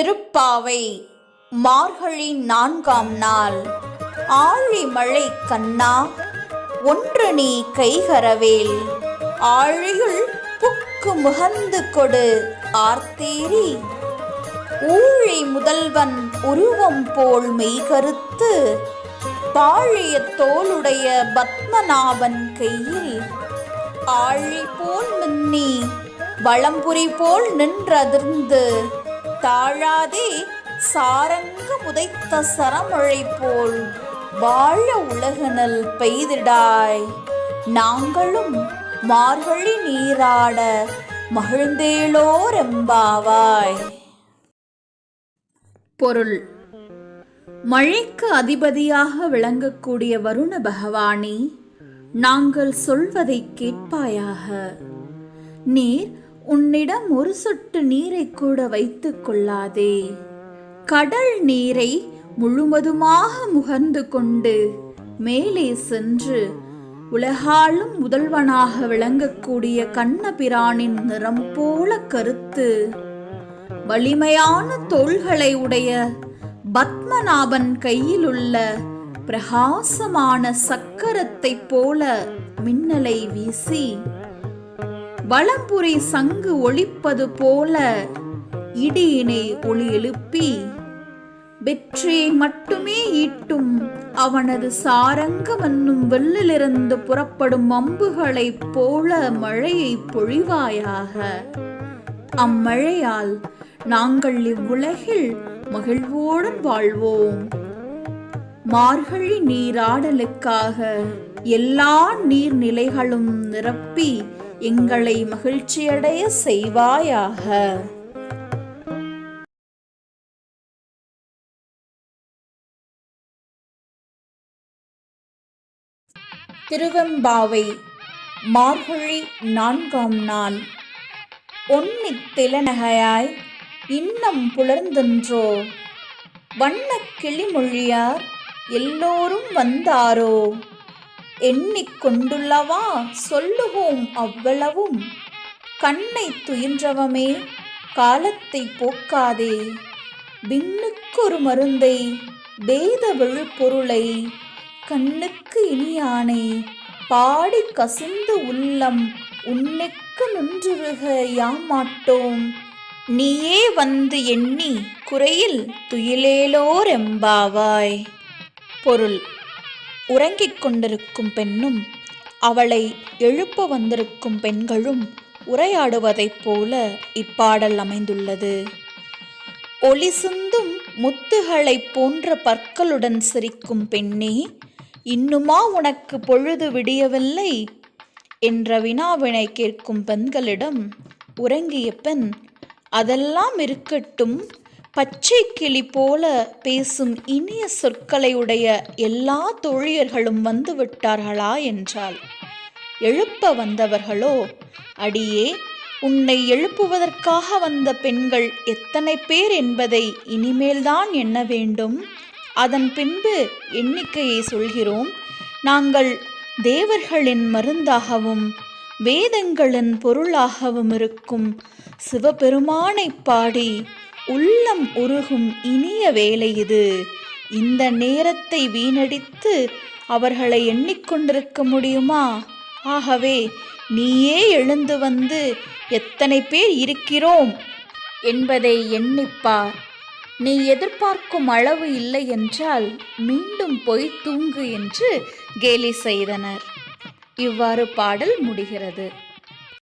திருப்பாவை மார்கழி நான்காம் நாள். ஆழி மழை கண்ணா ஒன்று நீ கைகரவேல். ஆழியுள் புக்கு முகந்து கொடு ஆர்த்தேரி. ஊழி முதல்வன் உருவம் போல் மெய்கருத்து பாழிய தோளுடைய பத்மநாபன் கையில். ஆழி போல் மின்னி வளம்புரி போல் நின்றதிர்ந்து தாழாதே சாரங்கு முதைத்த சரமழை போல் வாழ உலகனல் பெய்திடாய். நாங்களும் மார்கழி நீராட மகிழ்ந்தேளோரெம்பாவாய். பொருள். மழைக்கு அதிபதியாக விளங்கக்கூடிய வருண பகவானே நாங்கள் சொல்வதை கேட்பாயாக. நீர் உன்னிடம் ஒரு சொட்டு நீரை கூட வைத்துக் கொள்ளாதே. கடல் நீரை முழுவதுமாக முகர்ந்து கொண்டு மேலே சென்று உலகாலும் முதல்வனாக விளங்கக்கூடிய கண்ணபிரானின் நிறம் போல கருத்து. வலிமையான தோள்களை உடைய பத்மநாபன் கையிலுள்ள பிரகாசமான சக்கரத்தைப் போல மின்னலை வீசி வளம்புரி சங்கு ஒளிப்பது போல இடியினை ஒளி எழுப்பி வெற்றியை மட்டுமே ஈட்டும் அவனது சாரங்கம் என்னும் வெள்ளிலிருந்து புறப்படும் அம்புகளைப் போல மழையை பொழிவாயாக. அம்மழையால் நாங்கள் இவ்வுலகில் மகிழ்வோடும் வாழ்வோம். மார்கழி நீராடலுக்காக எல்லா நீர்நிலைகளும் நிரப்பி எங்களை மகிழ்ச்சியடைய செய்வாயாக. திருவெம்பாவை மார்கழி நான்காம் நாள். ஒன்னித் திலநகையாய் இன்னம் புலர்ந்தென்றோ வண்ண கிளிமொழியார் எல்லோரும் வந்தாரோ? எண்ணிக் கொண்டுள்ளவா? சொல்லுவோம் அவ்வளவும். கண்ணை துயின்றவமே காலத்தை போக்காதே. விண்ணுக்கொரு மருந்தை வேத விழுப்பொருளை கண்ணுக்கு இனியானை. பாடி கசிந்து உள்ளம் உன்னைக்கு நின்றுருக யாமாட்டோம் நீயே வந்து எண்ணி குறையில் துயிலேலோரெம்பாவாய். பொருள். உறங்கிக் கொண்டிருக்கும் பெண்ணும் அவளை எழுப்ப வந்திருக்கும் பெண்களும் உரையாடுவதைப் போல இப்பாடல் அமைந்துள்ளது. ஒளி சிந்தும் முத்துகளைப் போன்ற பற்களுடன் சிரிக்கும் பெண்ணே இன்னுமா உனக்கு பொழுது விடியவில்லை? என்ற வினாவினை கேட்கும் பெண்களிடம் உறங்கிய பெண் அதெல்லாம் இருக்கட்டும் பச்சை கிளி போல பேசும் இனிய சொற்களை உடைய எல்லா தோழியர்களும் வந்து விட்டார்களா என்றாள். எழுப்ப வந்தவர்களோ அடியே உன்னை எழுப்புவதற்காக வந்த பெண்கள் எத்தனை பேர் என்பதை இனிமேல்தான் எண்ண வேண்டும். அதன் பின்பு எண்ணிக்கையை சொல்கிறோம். நாங்கள் தேவர்களின் மருந்தாகவும் வேதங்களின் பொருளாகவும் இருக்கும். சிவபெருமானைப் பாடி உள்ளம் உருகும் இனிய வேலை இது. இந்த நேரத்தை வீணடித்து அவர்களை எண்ணிக்கொண்டிருக்க முடியுமா? ஆகவே நீயே எழுந்து வந்து எத்தனை பேர் இருக்கிறோம்? என்பதை எண்ணிப்பார். நீ எதிர்பார்க்கும் அளவு இல்லை என்றால் மீண்டும் போய் தூங்கு என்று கேலி செய்தனர். இவ்வாறு பாடல் முடிகிறது.